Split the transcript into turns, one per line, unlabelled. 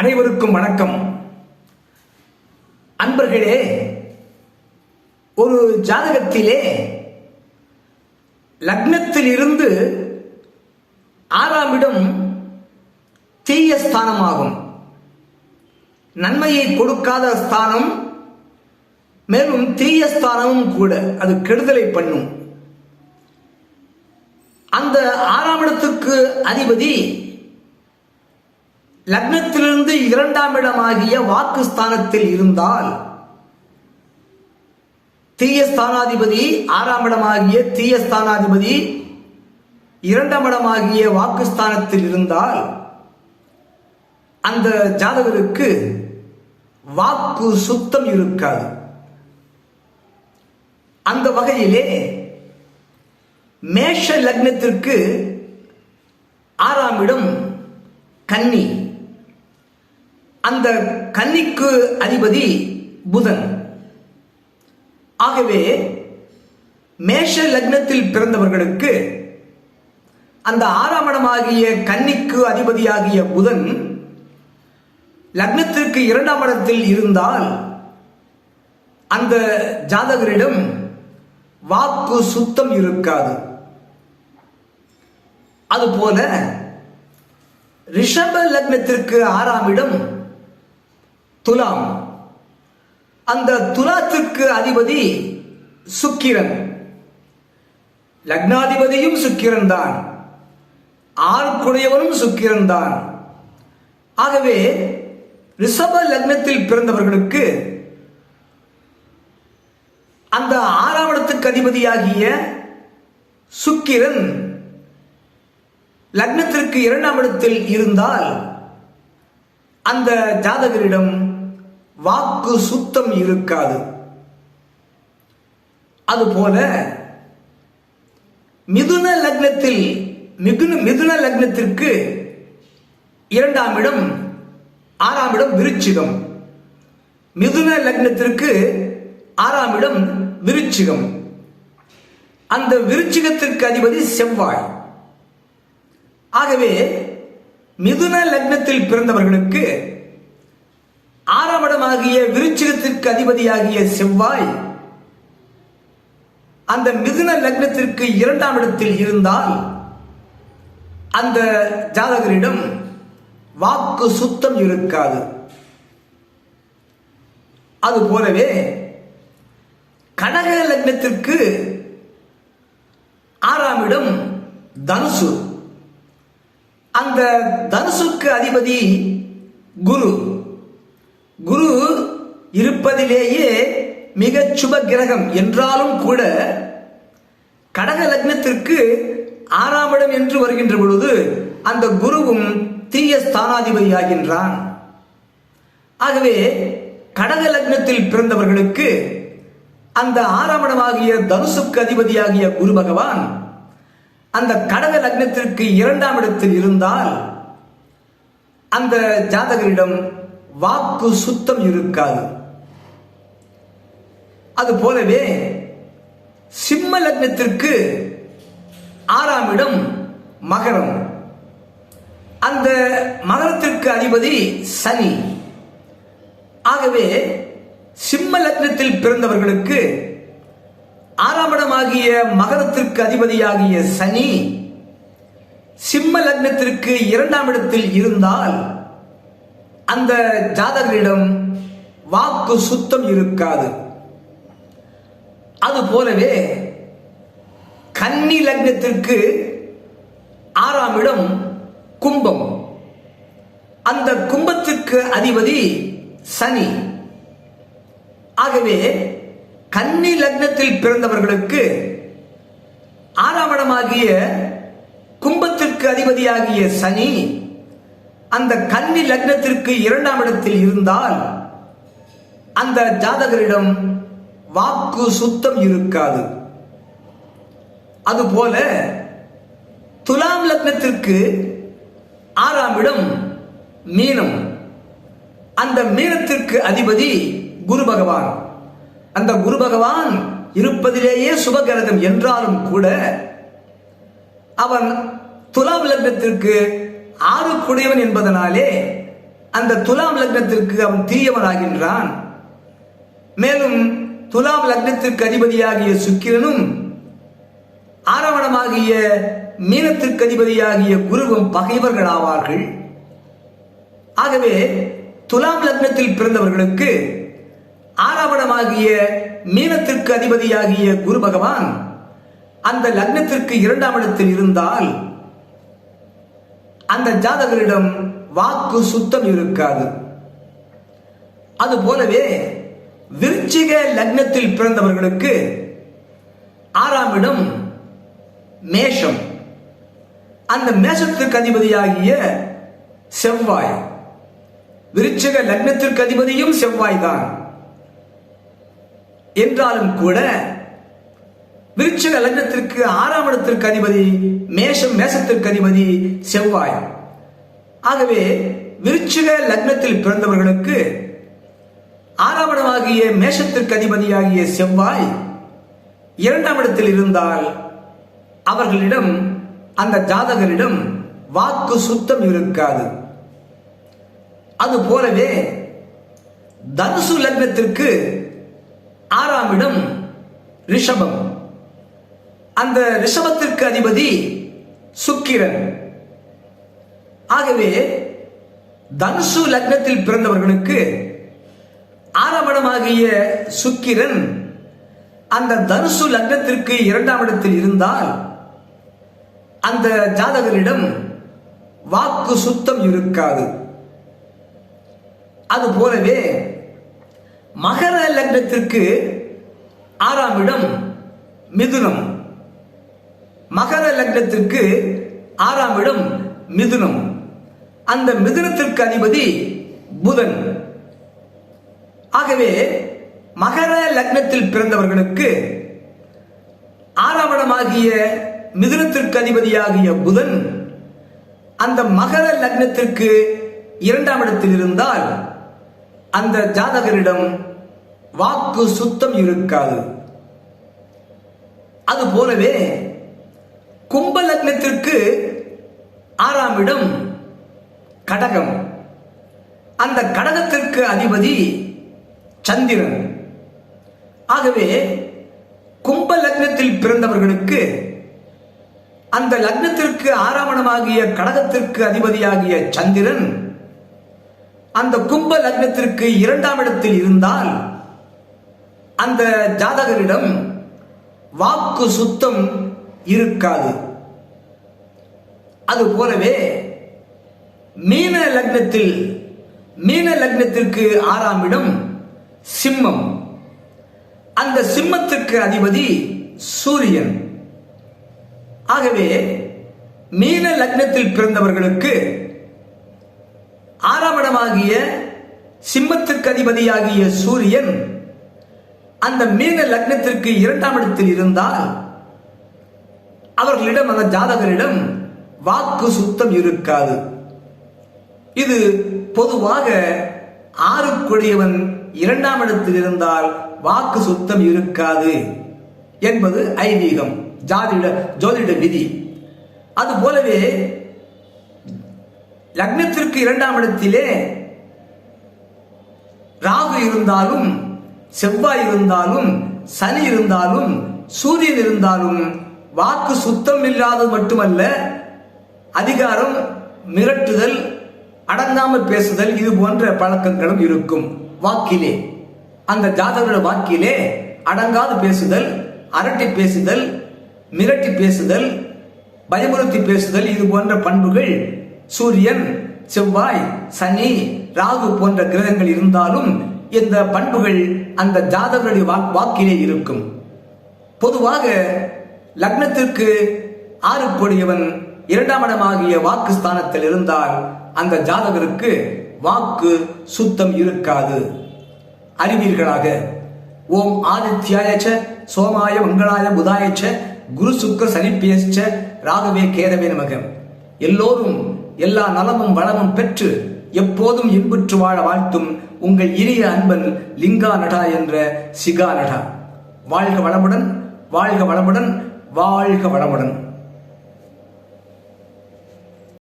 அனைவருக்கும் வணக்கம். அன்பர்களே ஒரு ஜாதகத்திலே லக்னத்தில் இருந்து ஆறாம் இடம் தீய ஸ்தானமாகும். நன்மையை கொடுக்காத ஸ்தானம் மேலும் தீய ஸ்தானமும் கூட அது கெடுதலை பண்ணும். அந்த ஆறாம் இடத்துக்கு அதிபதி லக்னத்திலிருந்து இரண்டாம் இடமாகிய வாக்கு ஸ்தானத்தில் இருந்தால் தீய ஸ்தானாதிபதி ஆறாம் இடமாகிய தீய ஸ்தானாதிபதி இரண்டாம் இடமாகிய வாக்குஸ்தானத்தில் இருந்தால் அந்த ஜாதகருக்கு வாக்கு சுத்தம் இருக்காது. அந்த வகையிலே மேஷ லக்னத்திற்கு ஆறாம் இடம் கன்னி. அந்த கன்னிக்கு அதிபதி புதன். ஆகவே மேஷ லக்னத்தில் பிறந்தவர்களுக்கு அந்த ஆறாம் இடமாகிய கன்னிக்கு அதிபதியாகிய புதன் லக்னத்திற்கு இரண்டாம் இடத்தில் இருந்தால் அந்த ஜாதகரிடம் வாக்கு சுத்தம் இருக்காது. அதுபோல ரிஷப லக்னத்திற்கு ஆறாம் இடம் துலாம். அந்த துலாத்திற்கு அதிபதி சுக்கிரன். லக்னாதிபதியும் சுக்கிரன் தான். ஆண்குடையவனும் சுக்கிரன் தான். ஆகவே ரிஷப லக்னத்தில் பிறந்தவர்களுக்கு அந்த ஆறாம் இடத்துக்கு அதிபதியாகிய சுக்கிரன் லக்னத்திற்கு இரண்டாம் இடத்தில் இருந்தால் அந்த ஜாதகரிடம் வாக்கு சுத்தம் இருக்காது. அதுபோல மிதுன லக்னத்தில் மிகுன மிதுன லக்னத்திற்கு இரண்டாம் இடம் ஆறாம் இடம் விருச்சிகம். மிதுன லக்னத்திற்கு ஆறாம் இடம் விருச்சிகம். அந்த விருச்சிகத்திற்கு அதிபதி செவ்வாய். ஆகவே மிதுன லக்னத்தில் பிறந்தவர்களுக்கு ஆறாம் இடமாகிய விருச்சிகத்திற்கு அதிபதியாகிய செவ்வாய் அந்த மிதுன லக்னத்திற்கு இரண்டாம் இடத்தில் இருந்தால் அந்த ஜாதகரிடம் வாக்கு சுத்தம் இருக்காது. அது போலவே கடக லக்னத்திற்கு ஆறாம் இடம் தனுசு. அந்த தனுசுக்கு அதிபதி குரு. குரு இருப்பதிலேயே மிக சுப கிரகம் என்றாலும் கூட கடக லக்னத்திற்கு ஆறாம் இடம் என்று வருகின்ற பொழுது அந்த குருவும் தீய ஸ்தானாதிபதி ஆகின்றான் ஆகவே கடக லக்னத்தில் பிறந்தவர்களுக்கு அந்த ஆறாம் இடமாகிய தனுசுக்கு அதிபதியாகிய குரு பகவான் அந்த கடக லக்னத்திற்கு இரண்டாம் இடத்தில் இருந்தால் அந்த ஜாதகரிடம் வாக்கு சுத்தம் இருக்காது. அது போலவே சிம்ம லக்னத்திற்கு ஆறாம் இடம் மகரம். அந்த மகரத்திற்கு அதிபதி சனி. ஆகவே சிம்ம லக்னத்தில் பிறந்தவர்களுக்கு ஆறாம் இடமாகிய மகரத்திற்கு அதிபதியாகிய சனி சிம்ம லக்னத்திற்கு இரண்டாம் இடத்தில் இருந்தால் அந்த ஜாதகரிடம் வாக்கு சுத்தம் இருக்காது. அது போலவே கன்னி லக்னத்திற்கு ஆறாம் இடம் கும்பம். அந்த கும்பத்திற்கு அதிபதி சனி. ஆகவே கன்னி லக்னத்தில் பிறந்தவர்களுக்கு ஆறாம் இடமாகிய கும்பத்திற்கு அதிபதியாகிய சனி அந்த கன்னி லக்னத்திற்கு இரண்டாம் இடத்தில் இருந்தால் அந்த ஜாதகரிடம் வாக்கு சுத்தம் இருக்காது. அதுபோல துலாம் லக்னத்திற்கு ஆறாம் இடம் மீனம். அந்த மீனத்திற்கு அதிபதி குரு பகவான். அந்த குரு பகவான் இருப்பதிலேயே சுபகிரகம் என்றாலும் கூட அவன் துலாம் லக்னத்திற்கு ஆறுக்குடையவன் என்பதனாலே அந்த துலாம் லக்னத்திற்கு அவன் தீயவனாகின்றான் மேலும் துலாம் லக்னத்திற்கு அதிபதியாகிய சுக்கிரனும் ஆரவணமாகிய மீனத்திற்கு அதிபதியாகிய குருவும் பகைவர்கள் ஆவார்கள் ஆகவே துலாம் லக்னத்தில் பிறந்தவர்களுக்கு ஆராவணமாகிய மீனத்திற்கு அதிபதியாகிய குரு பகவான் அந்த லக்னத்திற்கு இரண்டாம் இடத்தில் இருந்தால் அந்த ஜாதகரிடம் வாக்கு சுத்தம் இருக்காது. அது போலவே விருச்சிக லக்னத்தில் பிறந்தவர்களுக்கு ஆறாம் இடம் மேஷம். அந்த மேஷத்திற்கு அதிபதியாகிய செவ்வாய். விருச்சிக லக்னத்திற்கு அதிபதியும் செவ்வாய் தான் என்றாலும் கூட விருட்சக லக்னத்திற்கு ஆறாம் இடத்திற்கு அதிபதி மேஷம் மேசத்திற்கு அதிபதி செவ்வாய். ஆகவே விருட்சக லக்னத்தில் பிறந்தவர்களுக்கு ஆறாம் இடமாகிய மேஷத்திற்கு அதிபதியாகிய செவ்வாய் இரண்டாம் இடத்தில் இருந்தால் அவர்களிடம் அந்த ஜாதகரிடம் வாக்கு சுத்தம் இருக்காது. அது போலவே தனுசு லக்னத்திற்கு ஆறாம் இடம் ரிஷபம். அந்த ரிஷபத்திற்கு அதிபதி சுக்கிரன். ஆகவே தனுசு லக்னத்தில் பிறந்தவர்களுக்கு ஆறாம் சுக்கிரன் அந்த தனுசு லக்னத்திற்கு இரண்டாம் இடத்தில் இருந்தால் அந்த ஜாதகரிடம் வாக்கு சுத்தம் இருக்காது. அது போலவே மகர லக்னத்திற்கு ஆறாம் இடம் மிதுனம். மகர லக்னத்திற்கு ஆறாம் இடம் மிதுனம். அந்த மிதுனத்திற்கு அதிபதி புதன். ஆகவே மகர லக்னத்தில் பிறந்தவர்களுக்கு ஆறாம் இடமாகிய மிதுனத்திற்கு அதிபதியாகிய புதன் அந்த மகர லக்னத்திற்கு இரண்டாம் இடத்தில் இருந்தால் அந்த ஜாதகரிடம் வாக்கு சுத்தம் இருக்காது. அது போலவே கும்ப லக்னத்திற்கு ஆறாம் இடம் கடகம். அந்த கடகத்திற்கு அதிபதி சந்திரன். ஆகவே கும்ப லக்னத்தில் பிறந்தவர்களுக்கு அந்த லக்னத்திற்கு ஆறாமணமாகிய கடகத்திற்கு அதிபதியாகிய சந்திரன் அந்த கும்ப லக்னத்திற்கு இரண்டாம் இடத்தில் இருந்தால் அந்த ஜாதகரிடம் வாக்கு சுத்தம் இருக்காது. அது போலவே மீன லக்னத்தில் மீன லக்னத்திற்கு ஆறாம் இடம் சிம்மம். அந்த சிம்மத்திற்கு அதிபதி சூரியன். ஆகவே மீன லக்னத்தில் பிறந்தவர்களுக்கு ஆறாம் இடமாகிய சிம்மத்திற்கு அதிபதியாகிய சூரியன் அந்த மீன லக்னத்திற்கு இரண்டாம் இடத்தில் இருந்தால் அவர்களிடம் அந்த ஜாதகரிடம் வாக்கு சுத்தம் இருக்காது. இது பொதுவாக ஆறுக்குடையவன் இரண்டாம் இடத்தில் இருந்தால் வாக்கு சுத்தம் இருக்காது என்பது ஐதீகம் ஜாதிட ஜோதிட விதி. அது போலவே லக்னத்திற்கு இரண்டாம் இடத்திலே ராகு இருந்தாலும் செவ்வாய் இருந்தாலும் சனி இருந்தாலும் சூரியன் இருந்தாலும் வாக்கு சுத்தம் இல்லாதது மட்டுமல்ல அதிகாரம் மிரட்டுதல் அடங்காமல் பேசுதல் இது போன்ற பழக்கங்களும் இருக்கும். வாக்கிலே அந்த ஜாதகரோட வாக்கிலே அடங்காது பேசுதல் அரட்டி பேசுதல் மிரட்டி பேசுதல் பயமுறுத்தி பேசுதல் இது போன்ற பண்புகள் சூரியன் செவ்வாய் சனி ராகு போன்ற கிரகங்கள் இருந்தாலும் இந்த பண்புகள் அந்த ஜாதகருடைய வாக்கிலே இருக்கும். பொதுவாக லக்னத்திற்கு ஆறு கொடியவன் இரண்டாம் இடமாகிய வாக்கு ஸ்தானத்தில் இருந்தால் அந்த ஜாதகருக்கு வாக்கு சுத்தம் இருக்காது. அறிவீர்களாக ஓம் ஆதித்யாயச்ச சோமாய மங்களாய புதாயச்ச குரு சுக்கர சனிப்பியச்ச ராகவே கேதவே நமகம் எல்லோரும் எல்லா நலமும் வளமும் பெற்று எப்போதும் இன்புற்று வாழ வாழ்த்தும் உங்கள் இனிய அன்பன் லிங்கா நடா என்ற சிகா நடா. வாழ்க வளமுடன் வாழ்க வளமுடன் வாழ்க வளமுடன்.